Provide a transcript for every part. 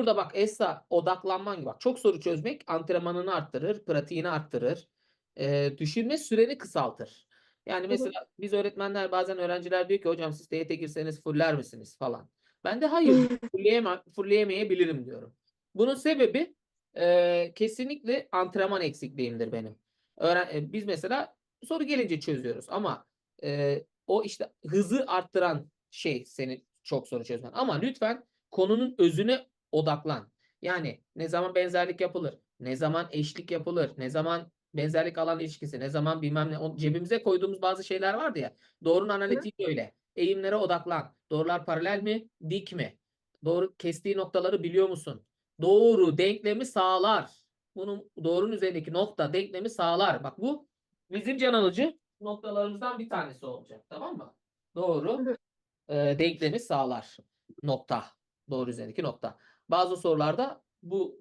Burada bak Esra odaklanman gibi. Bak çok soru çözmek antrenmanını arttırır, pratiğini arttırır. Ee, düşünme süreni kısaltır. Yani mesela biz öğretmenler bazen öğrenciler diyor ki hocam siz TYT girseniz fuller misiniz falan. Ben de hayır fulleyeme, fulleyemeyebilirim diyorum. Bunun sebebi e, kesinlikle antrenman eksikliğimdir benim. Öğren e, biz mesela soru gelince çözüyoruz ama e, o işte hızı arttıran şey senin çok soru çözmen. Ama lütfen konunun özüne odaklan. Yani ne zaman benzerlik yapılır, ne zaman eşlik yapılır, ne zaman benzerlik alan ilişkisi, ne zaman bilmem ne. O cebimize koyduğumuz bazı şeyler vardı ya. Doğrunun analitiği de öyle. Eğimlere odaklan. Doğrular paralel mi, dik mi? Doğru kestiği noktaları biliyor musun? Doğru denklemi sağlar. Bunun doğrunun üzerindeki nokta denklemi sağlar. Bak bu bizim can alıcı noktalarımızdan bir tanesi olacak. Tamam mı? Doğru e, denklemi sağlar. Nokta. Doğru üzerindeki nokta. Bazı sorularda bu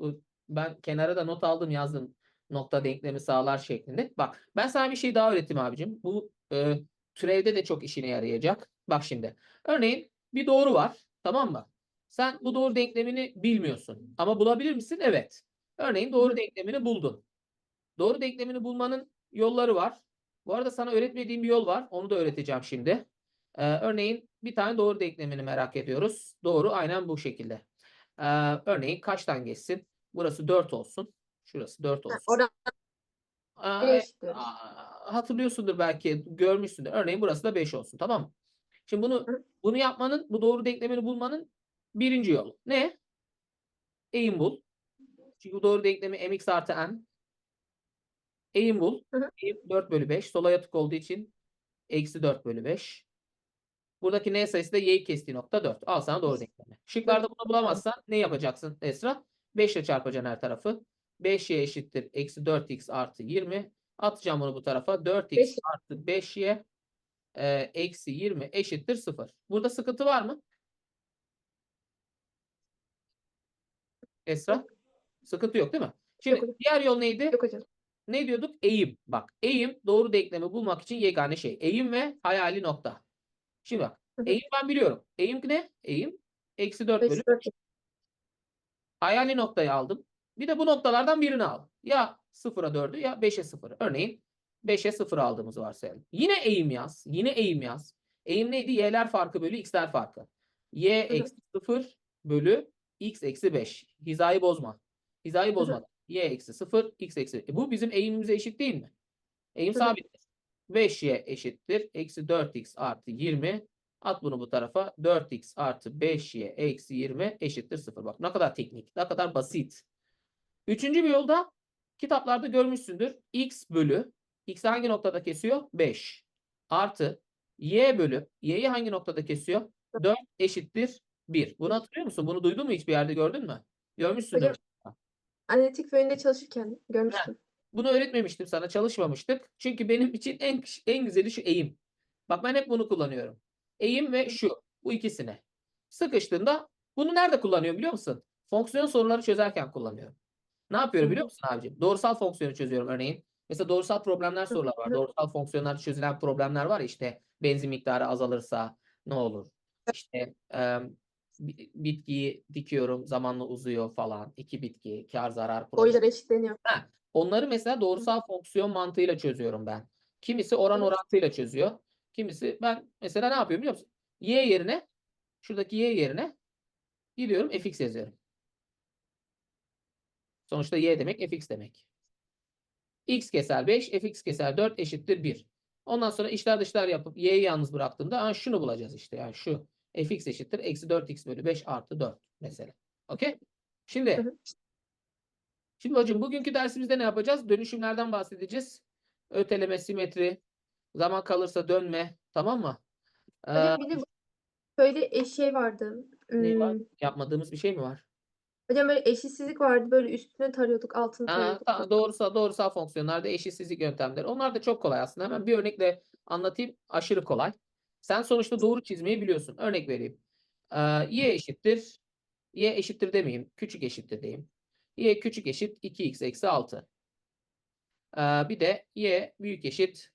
ben kenara da not aldım yazdım. Nokta denklemi sağlar şeklinde. Bak ben sana bir şey daha öğrettim abicim. Bu e, türevde de çok işine yarayacak. Bak şimdi. Örneğin bir doğru var. Tamam mı? Sen bu doğru denklemini bilmiyorsun. Ama bulabilir misin? Evet. Örneğin doğru denklemini buldun. Doğru denklemini bulmanın yolları var. Bu arada sana öğretmediğim bir yol var. Onu da öğreteceğim şimdi. Ee, örneğin bir tane doğru denklemini merak ediyoruz. Doğru aynen bu şekilde. Ee, örneğin kaçtan geçsin? Burası 4 olsun. Şurası 4 Ha, olsun. E, eşitliyoruz. aa, hatırlıyorsundur belki, görmüşsündür. Örneğin burası da 5 olsun, tamam mı? Şimdi bunu Hı. bunu yapmanın, bu doğru denklemini bulmanın birinci yolu. Ne? Eğim bul. Çünkü bu doğru denklemi mx artı n. Eğim bul. Hı hı. Eğim 4 bölü 5. Sola yatık olduğu için eksi 4 bölü 5. Buradaki n sayısı da y'yi kestiği nokta 4. Al sana doğru denklemi. Şıklarda bunu bulamazsan ne yapacaksın Esra? 5 ile çarpacaksın her tarafı. 5y eşittir. Eksi 4x artı 20. Atacağım bunu bu tarafa. 4x Beş. artı 5y e, eksi 20 eşittir 0. Burada sıkıntı var mı? Esra? Sıkıntı yok değil mi? Şimdi hocam. diğer yol neydi? Yok hocam. Ne diyorduk? Eğim. Bak eğim doğru denklemi bulmak için yegane şey. Eğim ve hayali nokta. Şimdi bak. Eğim ben biliyorum. Eğim ne? Eğim eksi 4 bölü hayali noktayı aldım. Bir de bu noktalardan birini al. Ya 0'a 4'ü ya 5'e 0'ı. Örneğin 5'e 0 aldığımızı varsayalım. Yine eğim yaz. Yine eğim yaz. Eğim neydi? Y'ler farkı bölü x'ler farkı. Y eksi 0 bölü x eksi 5. Hizayı bozma. Hizayı bozma. Y eksi 0, x eksi. E bu bizim eğimimize eşit değil mi? Eğim sabittir. 5y eşittir. Eksi 4x artı 20. At bunu bu tarafa. 4x artı 5y eksi 20 eşittir 0. Bak ne kadar teknik, ne kadar basit. Üçüncü bir yolda kitaplarda görmüşsündür. x bölü, x hangi noktada kesiyor? 5. Artı y bölü, y'yi hangi noktada kesiyor? 4 eşittir 1. Bunu hatırlıyor musun? Bunu duydun mu hiçbir yerde gördün mü? Görmüşsündür. Analitik föyünde çalışırken görmüştüm. Bunu öğretmemiştim sana, çalışmamıştık. Çünkü benim için en en güzeli şu eğim. Bak ben hep bunu kullanıyorum. Eğim ve şu. Bu ikisine. Sıkıştığında bunu nerede kullanıyorum biliyor musun? Fonksiyon soruları çözerken kullanıyorum. Ne yapıyorum biliyor musun abicim? Doğrusal fonksiyonu çözüyorum örneğin. Mesela doğrusal problemler sorular var. Doğrusal fonksiyonlarda çözülen problemler var işte benzin miktarı azalırsa ne olur? İşte e, bi- bitkiyi dikiyorum zamanla uzuyor falan. İki bitki kar zarar. Boylar eşitleniyor. Ha, onları mesela doğrusal fonksiyon mantığıyla çözüyorum ben. Kimisi oran orantıyla çözüyor. Kimisi ben mesela ne yapıyorum biliyor musun? Y yerine şuradaki Y yerine gidiyorum fx yazıyorum. Sonuçta y demek fx demek. x keser 5, fx keser 4 eşittir 1. Ondan sonra işler dışlar yapıp y'yi yalnız bıraktığımda ha, şunu bulacağız işte. Yani şu fx eşittir eksi 4x bölü 5 artı 4 mesela. Okey? Şimdi. Şimdi hocam bugünkü dersimizde ne yapacağız? Dönüşümlerden bahsedeceğiz. Öteleme, simetri, zaman kalırsa dönme. Tamam mı? Ee, Hocam bir de böyle şey vardı. ne var? Hmm, Yapmadığımız bir şey mi var? Hocam böyle eşitsizlik vardı. Böyle üstüne tarıyorduk, altını Ha, tarıyorduk. ta- doğrusal, doğrusal fonksiyonlarda eşitsizlik yöntemleri. Onlar da çok kolay aslında. Hemen bir örnekle anlatayım. Aşırı kolay. Sen sonuçta doğru çizmeyi biliyorsun. Örnek vereyim. Ee, y eşittir. Y eşittir demeyeyim. Küçük eşittir diyeyim. Y küçük eşit 2x eksi 6. Ee, bir de y büyük eşit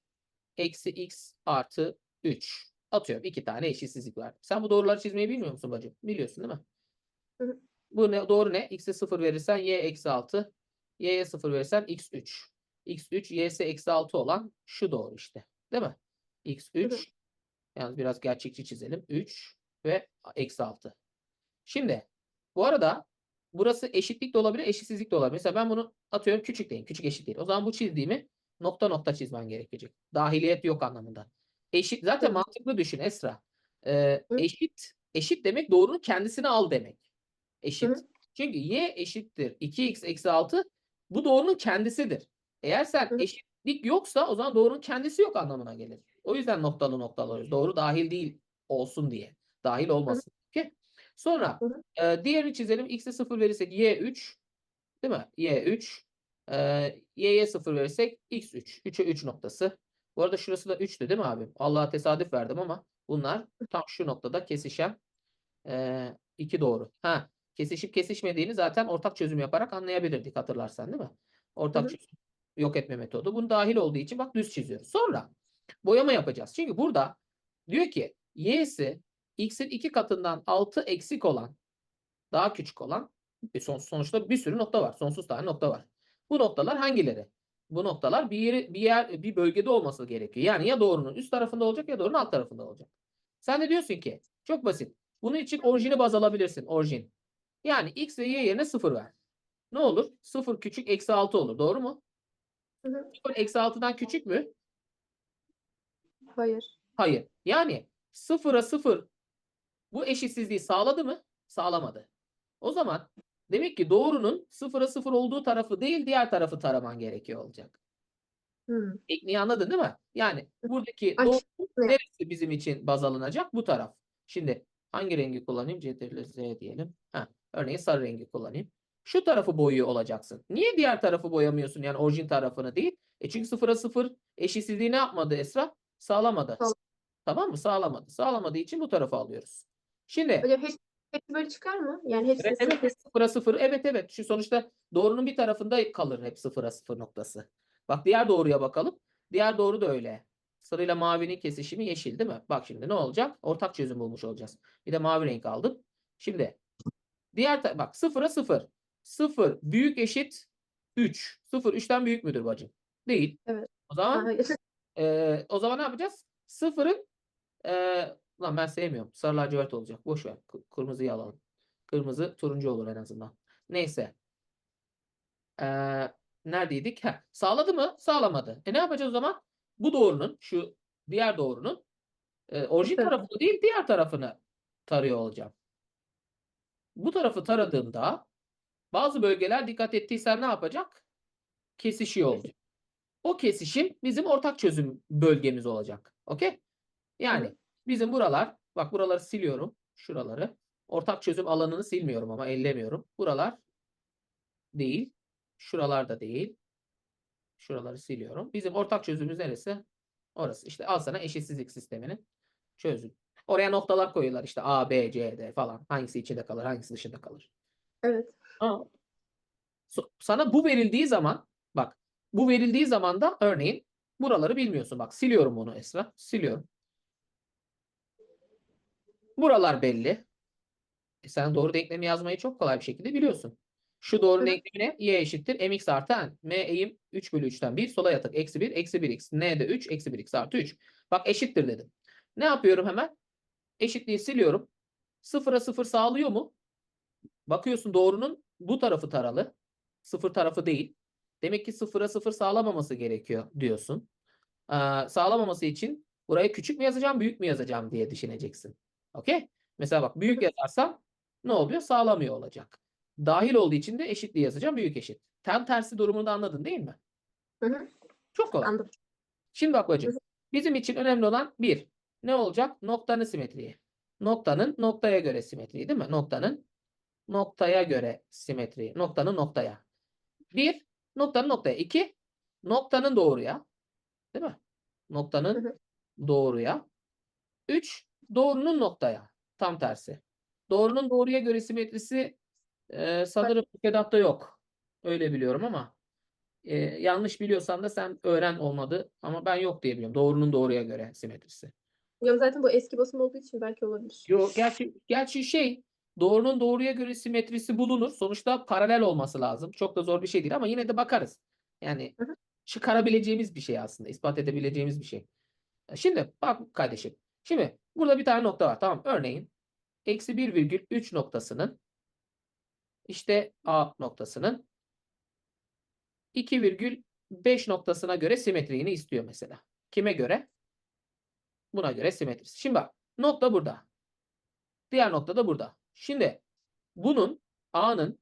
eksi x artı 3. Atıyorum iki tane eşitsizlik var. Sen bu doğruları çizmeyi bilmiyor musun bacım? Biliyorsun değil mi? Hı hı. Bu ne? Doğru ne? X'e 0 verirsen y eksi 6. Y'ye 0 verirsen x3. x3 y'si eksi 6 olan şu doğru işte. Değil mi? x3 yalnız biraz gerçekçi çizelim. 3 ve eksi 6. Şimdi bu arada burası eşitlik de olabilir, eşitsizlik de olabilir. Mesela ben bunu atıyorum küçük değil. Küçük eşit değil. O zaman bu çizdiğimi nokta nokta çizmen gerekecek. Dahiliyet yok anlamında. Eşit zaten Hı. mantıklı düşün Esra. Ee, Hı. eşit eşit demek doğrunun kendisini al demek. Eşit. Hı. Çünkü y eşittir 2x eksi 6 bu doğrunun kendisidir. Eğer sen Hı. eşitlik yoksa o zaman doğrunun kendisi yok anlamına gelir. O yüzden noktalı noktalı. Doğru dahil değil olsun diye. Dahil olmasın. Okey? Sonra e, diğerini çizelim. X'e 0 verirsek y3 değil mi? y3 e, y'ye 0 verirsek x3. 3'e 3 noktası. Bu arada şurası da 3'tü değil mi abi? Allah'a tesadüf verdim ama bunlar tam şu noktada kesişen e, iki doğru. Ha, kesişip kesişmediğini zaten ortak çözüm yaparak anlayabilirdik hatırlarsan değil mi? Ortak hı. çözüm yok etme metodu. Bunun dahil olduğu için bak düz çiziyoruz. Sonra boyama yapacağız. Çünkü burada diyor ki y'si x'in iki katından 6 eksik olan daha küçük olan e son, sonuçta bir sürü nokta var. Sonsuz tane nokta var. Bu noktalar hangileri? Bu noktalar bir yeri bir yer bir bölgede olması gerekiyor. Yani ya doğrunun üst tarafında olacak ya doğrunun alt tarafında olacak. Sen de diyorsun ki çok basit. Bunun için orijini baz alabilirsin. Orijin. Yani x ve y yerine 0 ver. Ne olur? 0 küçük eksi 6 olur. Doğru mu? Hı hı. 0 eksi 6'dan küçük mü? Hayır. Hayır. Yani 0'a 0 bu eşitsizliği sağladı mı? Sağlamadı. O zaman demek ki doğrunun 0'a 0 olduğu tarafı değil diğer tarafı taraman gerekiyor olacak. Hı. Tekniği anladın değil mi? Yani buradaki doğru ne? neresi bizim için baz alınacak? Bu taraf. Şimdi hangi rengi kullanayım? Ctrl Z diyelim. Ha, örneğin sarı rengi kullanayım. Şu tarafı boyuyor olacaksın. Niye diğer tarafı boyamıyorsun? Yani orijin tarafını değil. E çünkü sıfıra sıfır eşitsizliği ne yapmadı Esra? Sağlamadı. Sağ- Tamam mı? Sağlamadı. Sağlamadığı için bu tarafa alıyoruz. Şimdi Hocam hepsi, hepsi böyle çıkar mı? Yani hepsi Evet, evet, evet, sıfıra sıfır. Evet, evet. Şu sonuçta doğrunun bir tarafında kalır hep sıfıra sıfır noktası. Bak diğer doğruya bakalım. Diğer doğru da öyle. Sarıyla mavinin kesişimi yeşil değil mi? Bak şimdi ne olacak? Ortak çözüm bulmuş olacağız. Bir de mavi renk aldım. Şimdi diğer bak sıfıra sıfır. Sıfır büyük eşit 3. Sıfır 3'ten büyük müdür bacım? Değil. Evet. O zaman Hayır. ee, o zaman ne yapacağız? Sıfırın ee, lan ben sevmiyorum. Sarı lacivert olacak. Boş ver. Kı- Kırmızıyı alalım. Kırmızı turuncu olur en azından. Neyse. Ee, neredeydik? Heh, sağladı mı? Sağlamadı. E ne yapacağız o zaman? Bu doğrunun şu diğer doğrunun e, orijin Evet. tarafını değil diğer tarafını tarıyor olacağım. Bu tarafı taradığımda bazı bölgeler dikkat ettiysen ne yapacak? Kesişiyor olacak. O kesişim bizim ortak çözüm bölgemiz olacak. Okey? Yani bizim buralar, bak buraları siliyorum. Şuraları. Ortak çözüm alanını silmiyorum ama ellemiyorum. Buralar değil. Şuralar da değil. Şuraları siliyorum. Bizim ortak çözümümüz neresi? Orası. İşte al sana eşitsizlik sisteminin çözüm. Oraya noktalar koyuyorlar işte A, B, C, D falan. Hangisi içinde kalır, hangisi dışında kalır. Evet. Sana bu verildiği zaman bak bu verildiği zaman da örneğin buraları bilmiyorsun. Bak siliyorum bunu Esra. Siliyorum. Buralar belli. E sen doğru denklemi yazmayı çok kolay bir şekilde biliyorsun. Şu doğru hı. denklemi ne? Y eşittir mx artı n. M eğim 3 bölü 3'ten 1 sola yatık. Eksi 1 eksi 1x. N de 3 eksi 1x artı 3. Bak eşittir dedim. Ne yapıyorum hemen? Eşitliği siliyorum. Sıfıra sıfır sağlıyor mu? Bakıyorsun doğrunun bu tarafı taralı. Sıfır tarafı değil. Demek ki sıfıra sıfır sağlamaması gerekiyor diyorsun. Ee, sağlamaması için buraya küçük mü yazacağım, büyük mü yazacağım diye düşüneceksin. Okey? Mesela bak büyük yazarsam ne oluyor? Sağlamıyor olacak. Dahil olduğu için de eşitliği yazacağım. Büyük eşit. Tam tersi durumunu da anladın değil mi? Hı hı. Çok kolay. Anladım. Şimdi bak bacım. Bizim için önemli olan bir. Ne olacak? Noktanın simetriği. Noktanın noktaya göre simetriği değil mi? Noktanın noktaya göre simetriği. Noktanın noktaya. Bir, noktanın noktaya. İki, noktanın doğruya. Değil mi? Hı Noktanın hı. doğruya. Üç, doğrunun noktaya. Tam tersi. Doğrunun doğruya göre simetrisi e, sanırım müfredatta yok. Öyle biliyorum ama e, yanlış biliyorsan da sen öğren olmadı. Ama ben yok diye biliyorum. Doğrunun doğruya göre simetrisi. Hocam zaten bu eski basım olduğu için belki olabilir. Yo, gerçi, gerçi şey Doğrunun doğruya göre simetrisi bulunur. Sonuçta paralel olması lazım. Çok da zor bir şey değil ama yine de bakarız. Yani Hı hı. çıkarabileceğimiz bir şey aslında. ispat edebileceğimiz bir şey. Şimdi bak kardeşim. Şimdi burada bir tane nokta var. Tamam. Örneğin eksi 1,3 noktasının işte A noktasının 2,5 noktasına göre simetriğini istiyor mesela. Kime göre? Buna göre simetrisi. Şimdi bak nokta burada. Diğer nokta da burada. Şimdi bunun A'nın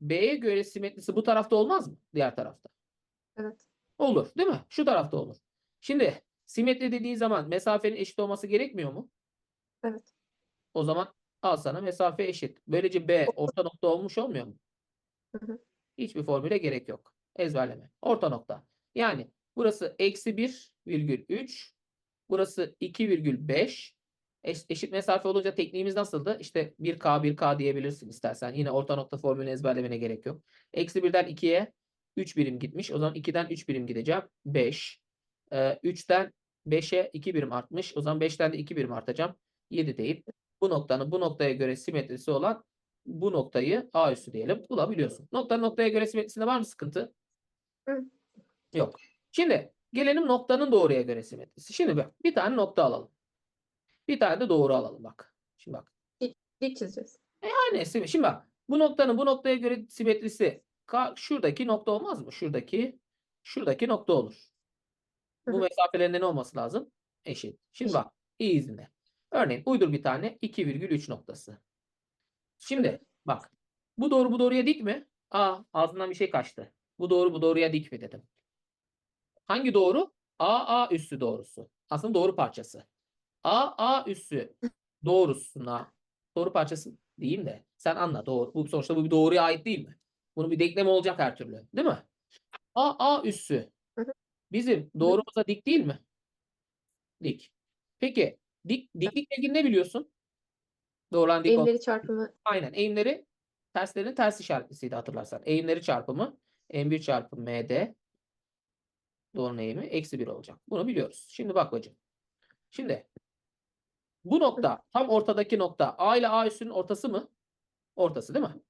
B'ye göre simetrisi bu tarafta olmaz mı? Diğer tarafta. Evet. Olur değil mi? Şu tarafta olur. Şimdi simetri dediğin zaman mesafenin eşit olması gerekmiyor mu? Evet. O zaman al sana mesafe eşit. Böylece B orta nokta olmuş olmuyor mu? Hı hı. Hiçbir formüle gerek yok. Ezberleme. Orta nokta. Yani burası eksi 1,3. Burası 2,5. Eş- eşit mesafe olunca tekniğimiz nasıldı? İşte 1K 1K diyebilirsin istersen. Yine orta nokta formülünü ezberlemene gerek yok. Eksi 1'den 2'ye 3 birim gitmiş. O zaman 2'den 3 birim gideceğim. 5. Ee, 3'ten 5'e 2 birim artmış. O zaman 5'ten de 2 birim artacağım. 7 deyip bu noktanın bu noktaya göre simetrisi olan bu noktayı A üssü diyelim bulabiliyorsun. Noktanın noktaya göre simetrisinde var mı sıkıntı? Hı. Yok. Şimdi gelelim noktanın doğruya göre simetrisi. Şimdi bak bir tane nokta alalım. Bir tane de doğru alalım bak. Şimdi bak. Dik çizeceğiz. Yani sim- şimdi bak bu noktanın bu noktaya göre simetrisi şuradaki nokta olmaz mı? Şuradaki şuradaki nokta olur. Bu hı. mesafelerinde ne olması lazım? Eşit. Şimdi bak iyi izle. Örneğin uydur bir tane 2,3 noktası. Şimdi bak bu doğru bu doğruya dik mi? Aa ağzından bir şey kaçtı. Bu doğru bu doğruya dik mi dedim. Hangi doğru? A A üssü doğrusu. Aslında doğru parçası. A A üssü doğrusuna doğru parçası diyeyim de sen anla doğru. Bu sonuçta bu bir doğruya ait değil mi? Bunun bir denklemi olacak her türlü. Değil mi? A A üssü. Bizim doğrumuza dik değil mi? Dik. Peki dik diklikle ilgili ne biliyorsun? Doğrulan dik Eğimleri çarpımı Aynen. Eğimleri terslerinin ters işaretlisiyle hatırlarsan. Eğimleri çarpımı M1 çarpı MD doğrunun eğimi eksi 1 olacak. Bunu biliyoruz. Şimdi bak bacım. Şimdi bu nokta tam ortadaki nokta A ile A üssünün ortası mı? Ortası değil mi?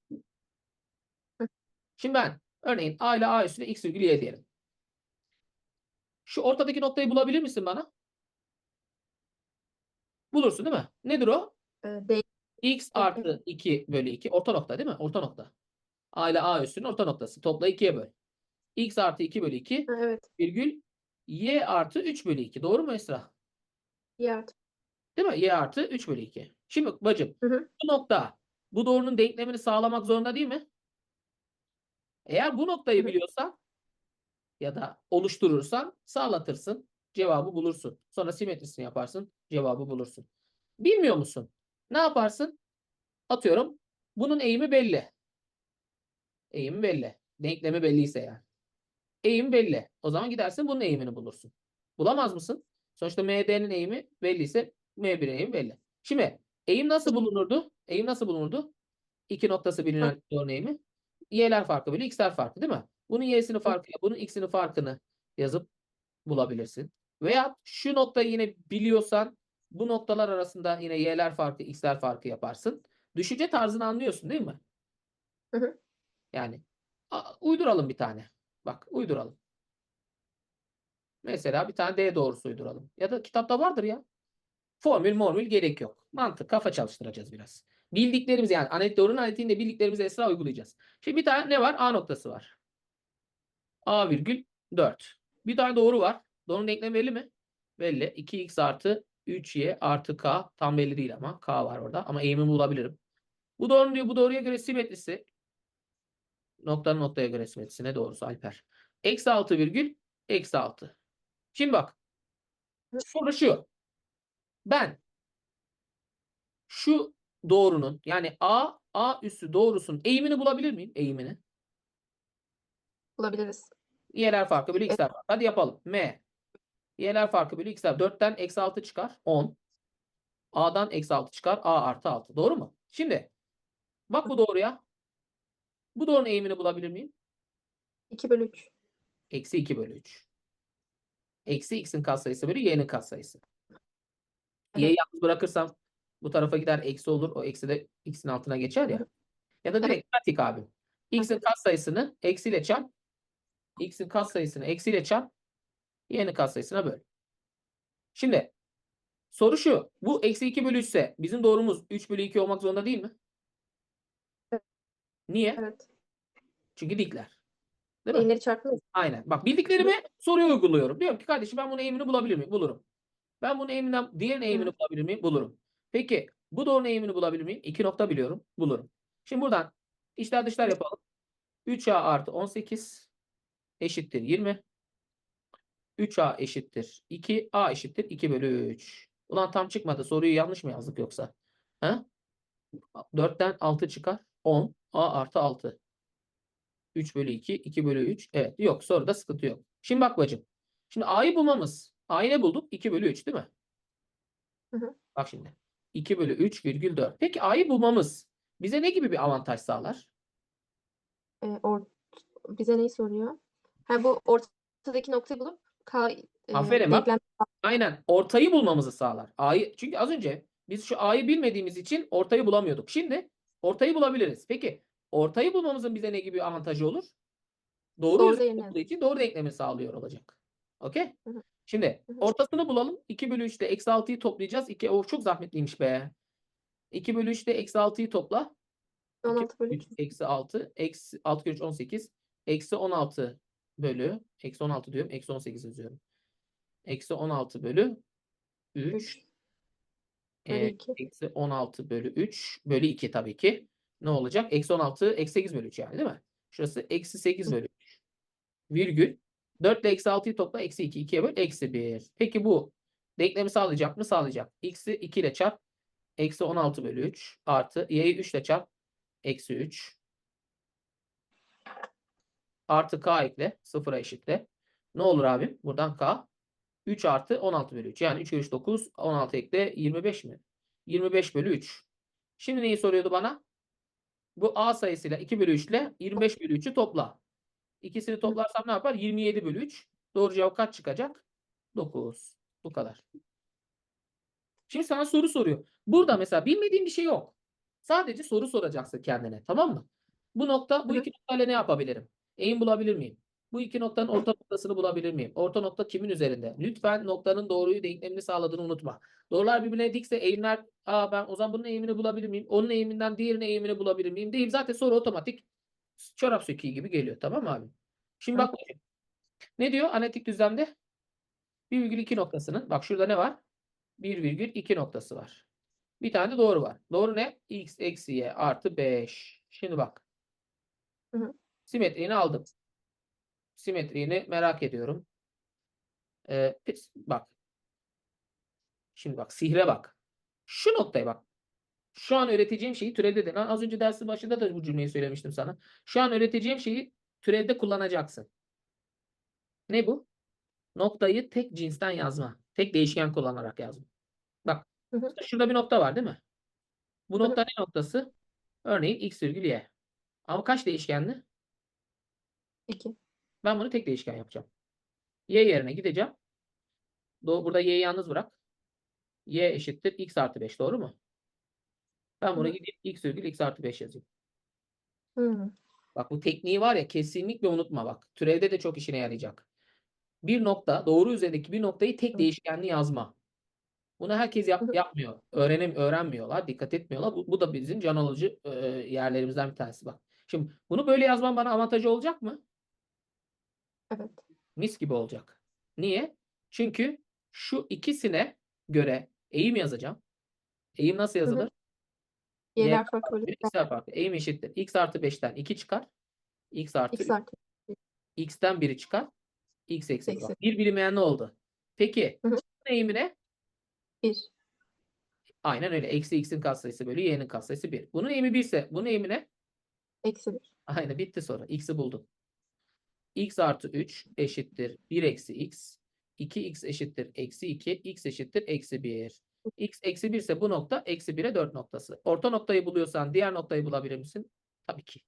Şimdi ben örneğin A ile A üssüne x virgül y diyelim. Şu ortadaki noktayı bulabilir misin bana? Bulursun değil mi? Nedir o? e, değil. x artı 2 bölü 2 orta nokta değil mi? Orta nokta. A ile A üssünün orta noktası. Topla 2'ye böl. x artı 2 bölü 2 Ha, evet. virgül y artı 3 bölü 2. Doğru mu Esra? Y artı. Değil mi? y artı 3 bölü 2. Şimdi bacım Hı hı. bu nokta bu doğrunun denklemini sağlamak zorunda değil mi? Eğer bu noktayı biliyorsan ya da oluşturursan sağlatırsın. Cevabı bulursun. Sonra simetrisini yaparsın. Cevabı bulursun. Bilmiyor musun? Ne yaparsın? Atıyorum. Bunun eğimi belli. Eğimi belli. Denklemi belliyse yani. Eğim belli. O zaman gidersin bunun eğimini bulursun. Bulamaz mısın? Sonuçta MD'nin eğimi belliyse M1'in eğimi belli. Şimdi eğim nasıl bulunurdu? Eğim nasıl bulunurdu? İki noktası bilinen doğrunun eğimi. Y'ler farkı bölü x'ler farkı değil mi? Bunun y'sini farkıyla bunun x'inin farkını yazıp bulabilirsin. Veya şu noktayı yine biliyorsan bu noktalar arasında yine y'ler farkı, x'ler farkı yaparsın. Düşünce tarzını anlıyorsun değil mi? Hı hı. Yani uyduralım bir tane. Bak uyduralım. Mesela bir tane D doğrusu uyduralım. Ya da kitapta vardır ya. Formül mormül gerek yok. Mantık, kafa çalıştıracağız biraz. Bildiklerimiz yani anet doğrunun analitiğinde bildiklerimizi Esra uygulayacağız. Şimdi bir tane ne var? A noktası var. A virgül 4. Bir tane doğru var. Doğrunun denklemi belli mi? Belli. 2x artı 3y artı k. Tam belli değil ama. K var orada. Ama eğimimi bulabilirim. Bu doğrunun diyor bu doğruya göre simetrisi. Noktanın noktaya göre simetrisi ne doğrusu Alper? Eksi 6 virgül eksi 6. Şimdi bak. Soru şu. Ben şu doğrunun yani A A üssü doğrusunun eğimini bulabilir miyim? Eğimini. Bulabiliriz. Y'ler farkı bölü x'ler farkı. Hadi yapalım. M. Y'ler farkı bölü x'ler. 4'ten eksi 6 çıkar. 10. A'dan eksi 6 çıkar. A artı 6. Doğru mu? Şimdi bak bu doğruya. Bu doğrunun eğimini bulabilir miyim? 2 bölü 3. Eksi 2 bölü 3. Eksi x'in katsayısı bölü y'nin katsayısı. Y'yi yalnız bırakırsam Bu tarafa gider eksi olur. O eksi de x'in altına geçer ya. Ya da direkt pratik abi. x'in katsayısını eksiyle çarp. X'in katsayısını eksiyle çarp. Y'nin katsayısına böl. Şimdi soru şu. Bu eksi 2 bölü 3 ise bizim doğrumuz 3 bölü 2 olmak zorunda değil mi? Evet. Niye? Evet. Çünkü dikler. Değil mi? Eğimleri çarpmayız. Aynen. Bak bildiklerimi soruya uyguluyorum. Diyorum ki kardeşim ben bunun eğimini bulabilir miyim? Bulurum. Ben bunun eğiminden diğerinin eğimini Hı. bulabilir miyim? Bulurum. Peki bu doğrunun eğimini bulabilir miyim? İki nokta biliyorum. Bulurum. Şimdi buradan içler dışlar yapalım. 3A artı 18 eşittir 20. 3A eşittir 2. A eşittir 2 bölü 3. Ulan tam çıkmadı. Soruyu yanlış mı yazdık yoksa? Ha? 4'ten 6 çıkar. 10. A artı 6. 3 bölü 2. 2 bölü 3. Evet. Yok. Soruda sıkıntı yok. Şimdi bak bacım. Şimdi A'yı bulmamız. A'yı ne bulduk? 2 bölü 3 değil mi? Hı hı. Bak şimdi. 2 bölü 3 virgül 4. Peki A'yı bulmamız bize ne gibi bir avantaj sağlar? Ee, or- bize neyi soruyor? Ha, bu ortadaki noktayı bulup K, e, Aferin bak. denklem- Aynen. Ortayı bulmamızı sağlar. A'yı çünkü az önce biz şu A'yı bilmediğimiz için ortayı bulamıyorduk. Şimdi ortayı bulabiliriz. Peki ortayı bulmamızın bize ne gibi avantajı olur? Doğru Doğru denklem. olduğu için doğru denklemi sağlıyor olacak. Okey? Hı hı. Şimdi Hı hı. ortasını bulalım. 2 bölü 3 ile eksi 6'yı toplayacağız. 2, oh, çok zahmetliymiş be. 2 bölü 3 ile eksi 6'yı topla. 2 16 bölü 3 eksi 6. Eksi 6 kere 3 18. Eksi 16 bölü. Eksi 16 diyorum. Eksi 18 yazıyorum. Eksi 16 bölü 3. 3 bölü e, 2. eksi 16 bölü 3 bölü 2 tabii ki. Ne olacak? Eksi 16 eksi 8 bölü 3 yani değil mi? Şurası eksi 8 bölü 3. Virgül. 4 ile eksi 6'yı topla. Eksi 2. 2'ye böl. Eksi 1. Peki bu denklemi sağlayacak mı? Sağlayacak. X'i 2 ile çarp. Eksi 16 bölü 3 artı y'yi 3 ile çarp. Eksi 3. Artı k ekle. Sıfıra eşitle. Ne olur abim? Buradan k. 3 artı 16 bölü 3. Yani 3 kere 3 9. 16 ekle 25 mi? 25 bölü 3. Şimdi neyi soruyordu bana? Bu a sayısıyla 2 bölü 3 ile 25 bölü 3'ü topla. İkisini toplarsam ne yapar? 27 bölü 3. Doğru cevap kaç çıkacak? 9. Bu kadar. Şimdi sana soru soruyor. Burada mesela bilmediğin bir şey yok. Sadece soru soracaksın kendine. Tamam mı? Bu nokta, bu Hı. iki noktayla ne yapabilirim? Eğim bulabilir miyim? Bu iki noktanın orta noktasını bulabilir miyim? Orta nokta kimin üzerinde? Lütfen noktanın doğruyu denklemini sağladığını unutma. Doğrular birbirine dikse eğimler, aa ben o zaman bunun eğimini bulabilir miyim? Onun eğiminden diğerinin eğimini bulabilir miyim? Değil. Zaten soru otomatik çorap söküğü gibi geliyor. Tamam mı abi? Şimdi bak. Ne diyor analitik düzlemde? 1,2 noktasının. Bak şurada ne var? 1,2 noktası var. Bir tane de doğru var. Doğru ne? X eksi y artı 5. Şimdi bak. Hı hı. Simetriğini aldım. Simetriğini merak ediyorum. Ee, bak. Şimdi bak sihre bak. Şu noktaya bak. Şu an öğreteceğim şeyi türevde de. Lan Az önce dersin başında da bu cümleyi söylemiştim sana. Şu an öğreteceğim şeyi türevde kullanacaksın. Ne bu? Noktayı tek cinsten yazma. Tek değişken kullanarak yazma. Bak. Hı hı. işte şurada bir nokta var değil mi? Bu Hı hı. nokta ne noktası? Örneğin x virgül y. Ama kaç değişkenli? 2. Ben bunu tek değişken yapacağım. Y yerine gideceğim. Do burada y'yi yalnız bırak. Y eşittir x artı 5. Doğru mu? Ben bunu gidip x virgül x artı 5 yazayım. Hı. Bak bu tekniği var ya kesinlikle unutma bak. Türevde de çok işine yarayacak. Bir nokta doğru üzerindeki bir noktayı tek değişkenli yazma. Bunu herkes yap, yapmıyor. Öğrenim öğrenmiyorlar. Dikkat etmiyorlar. Bu, bu da bizim can alıcı e, yerlerimizden bir tanesi bak. Şimdi bunu böyle yazmam bana avantajı olacak mı? Evet. Mis gibi olacak. Niye? Çünkü şu ikisine göre eğim yazacağım. Eğim nasıl yazılır? Y Bir x farklı. Eğim eşittir. x artı 5'ten 2 çıkar. x artı X 3. artı x'ten 1'i çıkar. x eksi 1. Eksi. Bak, bir bilinmeyen ne oldu? Peki Hı hı. bunun eğimi ne? 1. Aynen öyle. Eksi x'in katsayısı bölü y'nin katsayısı 1. Bunun eğimi 1 ise bunun eğimi ne? Eksi 1. Aynen bitti sonra. X'i buldun. X artı 3 eşittir 1 eksi x. 2x eşittir eksi 2. x eşittir eksi 1. x eksi 1 ise bu nokta eksi 1'e 4 noktası. Orta noktayı buluyorsan diğer noktayı bulabilir misin? Tabii ki.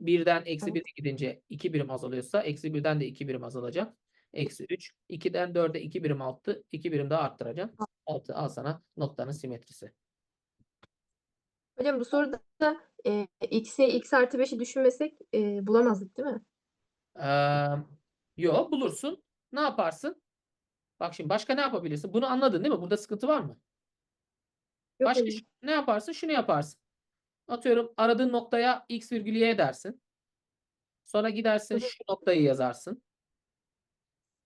Birden eksi Evet. 1'e gidince 2 birim azalıyorsa eksi 1'den de 2 birim azalacak. Eksi 3. 2'den 4'e 2 birim arttı. 2 birim daha arttıracaksın. 6 al sana noktanın simetrisi. Hocam bu soruda e, x'e x artı 5'i düşünmesek e, bulamazdık değil mi? Ee, yok bulursun. Ne yaparsın? Bak şimdi başka ne yapabilirsin? Bunu anladın değil mi? Burada sıkıntı var mı? Yok Başka şu- ne yaparsın? Şunu yaparsın. Atıyorum aradığın noktaya x virgül y dersin. Sonra gidersin şu noktayı yazarsın.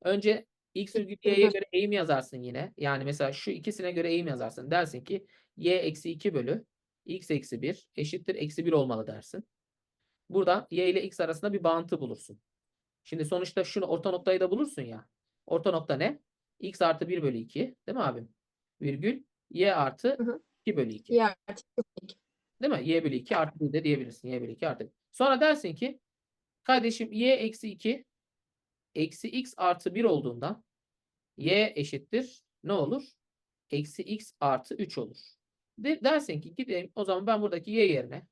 Önce x virgül y'ye göre eğim yazarsın yine. Yani mesela şu ikisine göre eğim yazarsın. Dersin ki y eksi 2 bölü x eksi 1 eşittir eksi 1 olmalı dersin. Buradan y ile x arasında bir bağıntı bulursun. Şimdi sonuçta şunu orta noktayı da bulursun ya. Orta nokta ne? x artı 1 bölü 2. Değil mi abim? Virgül y artı Hı hı. 2 bölü 2. Y artı iki. Değil mi? Y bölü 2 artı 1 de diyebilirsin. Y bölü 2 artı 1. Sonra dersin ki kardeşim y eksi 2 eksi x artı 1 olduğundan y eşittir ne olur? Eksi x artı 3 olur. De, dersin ki gideyim o zaman ben buradaki y yerine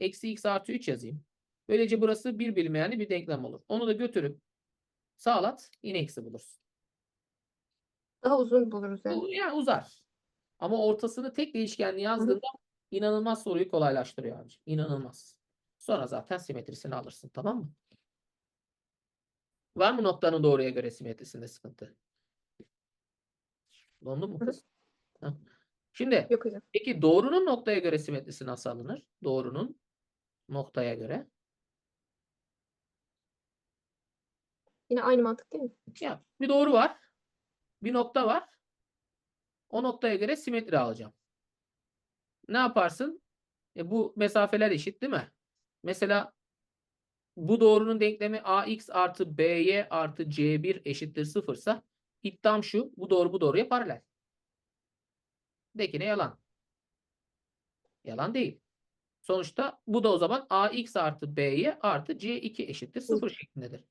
eksi x artı 3 yazayım. Böylece burası bir bilinmeyenli bir denklem olur. Onu da götürüp sağlat yine eksi bulursun. Daha uzun buluruz yani. Bu yani uzar. Ama ortasını tek değişkenli yazdığında inanılmaz soruyu kolaylaştırıyor abiciğim. İnanılmaz. Sonra zaten simetrisini alırsın tamam mı? Var mı noktanın doğruya göre simetrisinde sıkıntı? Dondun mu Hı hı. kız? Şimdi Yok hocam. peki doğrunun noktaya göre simetrisi nasıl alınır? Doğrunun noktaya göre. Yine aynı mantık değil mi? Ya bir doğru var. Bir nokta var. O noktaya göre simetri alacağım. Ne yaparsın? E, bu mesafeler eşit değil mi? Mesela bu doğrunun denklemi ax artı by artı c1 eşittir sıfırsa iddiam şu. Bu doğru bu doğruya paralel. De ki ne yalan. Yalan değil. Sonuçta bu da o zaman ax artı by artı c2 eşittir sıfır şeklindedir.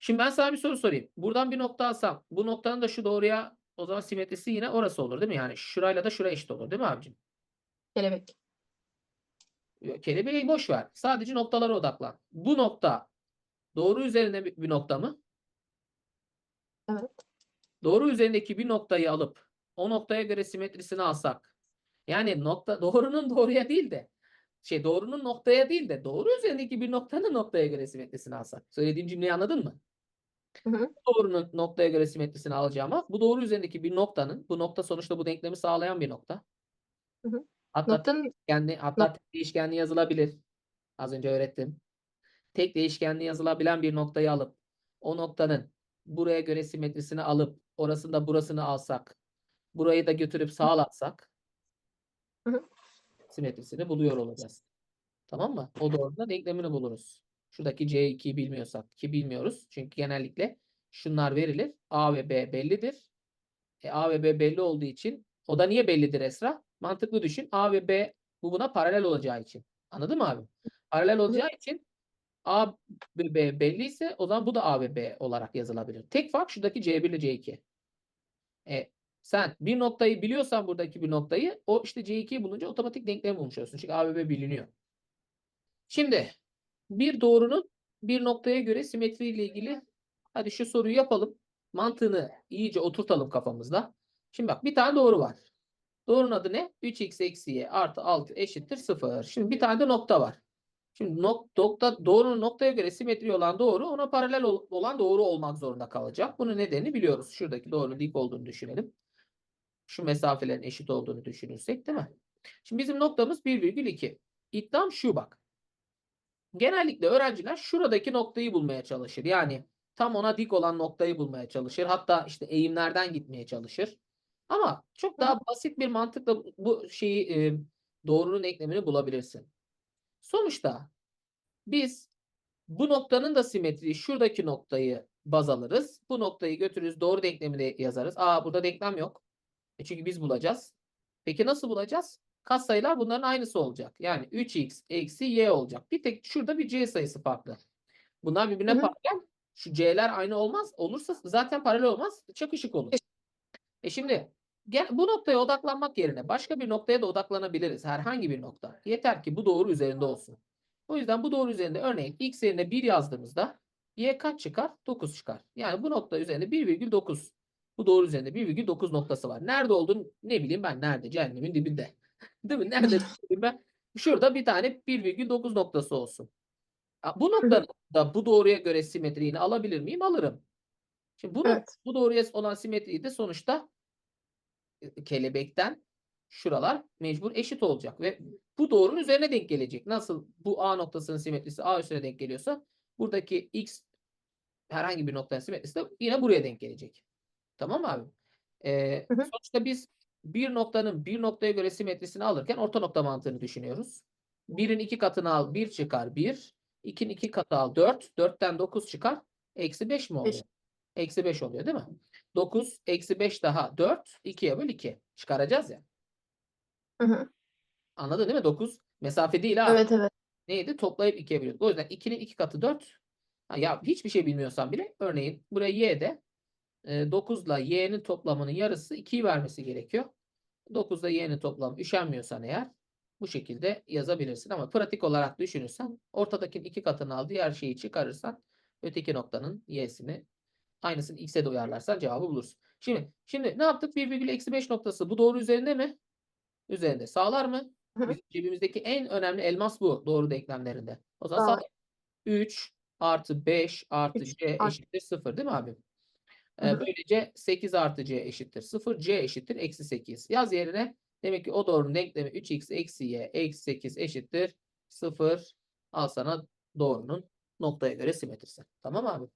Şimdi ben sana bir soru sorayım. Buradan bir nokta alsam bu noktanın da şu doğruya o zaman simetrisi yine orası olur değil mi? Yani şurayla da şuraya eşit olur değil mi abicim? Kelebek. Kelebeği boş ver. Sadece noktalara odaklan. Bu nokta doğru üzerinde bir, bir nokta mı? Evet. Doğru üzerindeki bir noktayı alıp o noktaya göre simetrisini alsak. Yani nokta doğrunun doğruya değil de şey doğrunun noktaya değil de doğru üzerindeki bir noktanın noktaya göre simetrisini alsak. Söylediğim cümleyi anladın mı? Hı hı. Doğrunun noktaya göre simetrisini alacağıma bu doğru üzerindeki bir noktanın bu nokta sonuçta bu denklemi sağlayan bir nokta. Hı hı. Hatta Noktanın değişkenli, hatta Nok- tek değişkenli yazılabilir. Az önce öğrettim. Tek değişkenli yazılabilen bir noktayı alıp o noktanın buraya göre simetrisini alıp orasında burasını alsak burayı da götürüp sağlatsak Hı hı. Simetrisini buluyor olacağız. Tamam mı? O doğrultuda denklemini buluruz. Şuradaki C2'yi bilmiyorsak ki bilmiyoruz. Çünkü genellikle şunlar verilir. A ve B bellidir. E, A ve B belli olduğu için o da niye bellidir Esra? Mantıklı düşün. A ve B bu buna paralel olacağı için. Anladın mı abi? Paralel olacağı için A ve B belliyse o zaman bu da A ve B olarak yazılabilir. Tek fark şuradaki C1 ile C2. E, sen bir noktayı biliyorsan buradaki bir noktayı o işte C2'yi bulunca otomatik denklem bulmuş oluyorsun. Çünkü A ve B biliniyor. Şimdi bir doğrunun bir noktaya göre simetri ile ilgili hadi şu soruyu yapalım. Mantığını iyice oturtalım kafamızda. Şimdi bak bir tane doğru var. Doğrunun adı ne? 3x eksi y artı 6 eşittir 0. Şimdi bir tane de nokta var. Şimdi nok nokta, doğrunun noktaya göre simetri olan doğru ona paralel ol- olan doğru olmak zorunda kalacak. Bunun nedenini biliyoruz. Şuradaki doğrunun dik olduğunu düşünelim. Şu mesafelerin eşit olduğunu düşünürsek değil mi? Şimdi bizim noktamız 1,2. İddiam şu bak. Genellikle öğrenciler şuradaki noktayı bulmaya çalışır. Yani tam ona dik olan noktayı bulmaya çalışır. Hatta işte eğimlerden gitmeye çalışır. Ama çok daha basit bir mantıkla bu şeyi e, doğrunun eklemini bulabilirsin. Sonuçta biz bu noktanın da simetriği şuradaki noktayı baz alırız. Bu noktayı götürürüz doğru denklemini yazarız. Aa burada denklem yok. E çünkü biz bulacağız. Peki nasıl bulacağız? Katsayılar bunların aynısı olacak. Yani 3x eksi y olacak. Bir tek şurada bir c sayısı farklı. Bunlar birbirine Hı hı. paralel. Şu c'ler aynı olmaz. Olursa zaten paralel olmaz. Çakışık olur. E şimdi gel, bu noktaya odaklanmak yerine başka bir noktaya da odaklanabiliriz. Herhangi bir nokta. Yeter ki bu doğru üzerinde olsun. O yüzden bu doğru üzerinde örneğin x yerine 1 yazdığımızda y kaç çıkar? 9 çıkar. Yani bu nokta üzerinde 1,9. Bu doğru üzerinde 1,9 noktası var. Nerede olduğunu ne bileyim ben nerede? Cehennemin dibinde. Değil mi? Nerede ben? Şurada bir tane 1,9 noktası olsun. Bu noktada da bu doğruya göre simetriğini alabilir miyim? Alırım. Şimdi bu, nok- Evet. bu doğruya olan simetriyi de sonuçta e, kelebekten şuralar mecbur eşit olacak ve bu doğrunun üzerine denk gelecek. Nasıl bu A noktasının simetrisi A üstüne denk geliyorsa buradaki X herhangi bir noktanın simetrisi de yine buraya denk gelecek. Tamam abi? Ee, Hı hı. sonuçta biz bir noktanın bir noktaya göre simetrisini alırken orta nokta mantığını düşünüyoruz. Birin iki katını al 1 çıkar 1. 2'nin iki katı al 4. 4'ten 9 çıkar. Eksi 5 mi oluyor? Beş. Eksi 5 oluyor değil mi? 9 eksi 5 daha 4. 2'ye böl 2. Çıkaracağız ya. Hı hı. Anladın değil mi? 9 mesafe değil ha. Evet evet. Neydi? Toplayıp 2'ye bölüyorduk. O yüzden 2'nin 2 katı 4. Ha, ya hiçbir şey bilmiyorsan bile örneğin buraya y de 9 ile y'nin toplamının yarısı 2'yi vermesi gerekiyor. 9 ile y'nin toplamı üşenmiyorsan eğer bu şekilde yazabilirsin. Ama pratik olarak düşünürsen ortadakinin 2 katını al diğer şeyi çıkarırsan öteki noktanın y'sini aynısını x'e de uyarlarsan cevabı bulursun. Şimdi şimdi ne yaptık? 1,-5 noktası bu doğru üzerinde mi? Üzerinde. Sağlar mı? Bizim cebimizdeki en önemli elmas bu doğru denklemlerinde. O zaman sağlar. 3 artı 5 artı c eşittir 0 değil mi abi? Böylece 8 artı c eşittir 0. c eşittir eksi 8. Yaz yerine demek ki o doğrunun denklemi 3x eksi y eksi 8 eşittir 0. Al sana doğrunun noktaya göre simetrisi. Tamam abi?